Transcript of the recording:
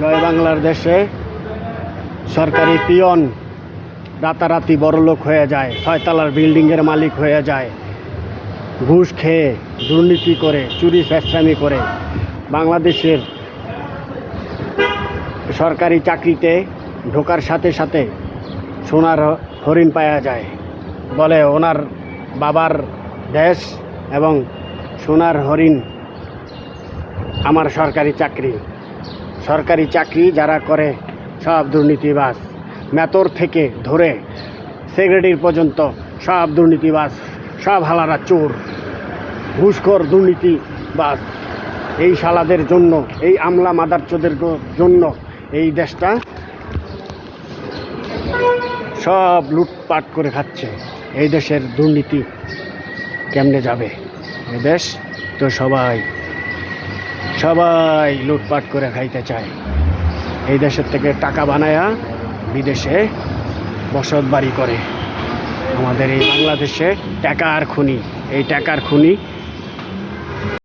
জয় বাংলার দেশে সরকারি পিয়ন রাতারাতি বড়লোক হয়ে যায়, ছয়তলার বিল্ডিংয়ের মালিক হয়ে যায়, ঘুষ খেয়ে দুর্নীতি করে, চুরি ফেসরামি করে। বাংলাদেশের সরকারি চাকরিতে ঢোকার সাথে সাথে সোনার হরিণ পাওয়া যায়। বলে ওনার বাবার দেশ এবং সোনার হরিণ আমার সরকারি চাকরি। সরকারি চাকরি যারা করে, সব দুর্নীতিবাস মেতর থেকে ধরে সেক্রেটারি পর্যন্ত সব দুর্নীতিবাস সব হালারা চোর, ঘুষখোর, দুর্নীতিবাজ। এই শালাদের জন্য, এই আমলা মাদারচোদের জন্য এই দেশটা সব লুটপাট করে খাচ্ছে। এই দেশের দুর্নীতি কেমনে যাবে? এই দেশ তো সবাই সবাই লুটপাট করে খাইতে চায়। এই দেশের থেকে টাকা বানায়া বিদেশে বসত বাড়ি করে। আমাদের এই বাংলাদেশে টাকার খুনি, এই টাকার খুনি